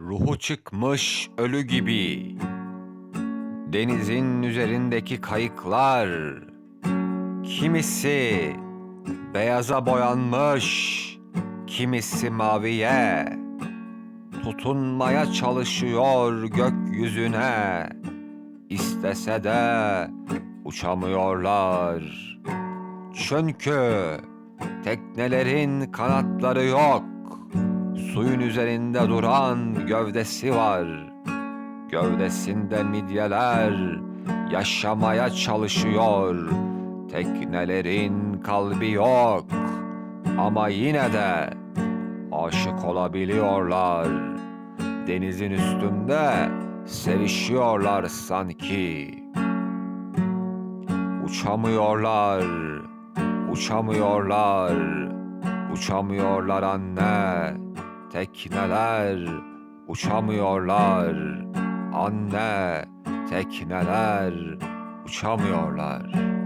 Ruhu çıkmış ölü gibi. Denizin üzerindeki kayıklar. Kimisi beyaza boyanmış, kimisi maviye. Tutunmaya çalışıyor gökyüzüne. İstese de uçamıyorlar. Çünkü teknelerin kanatları yok. Suyun üzerinde duran gövdesi var. Gövdesinde midyeler yaşamaya çalışıyor. Teknelerin kalbi yok. Ama yine de aşık olabiliyorlar. Denizin üstünde sevişiyorlar sanki. Uçamıyorlar, uçamıyorlar, uçamıyorlar anne. Tekneler uçamıyorlar. Anne, tekneler uçamıyorlar.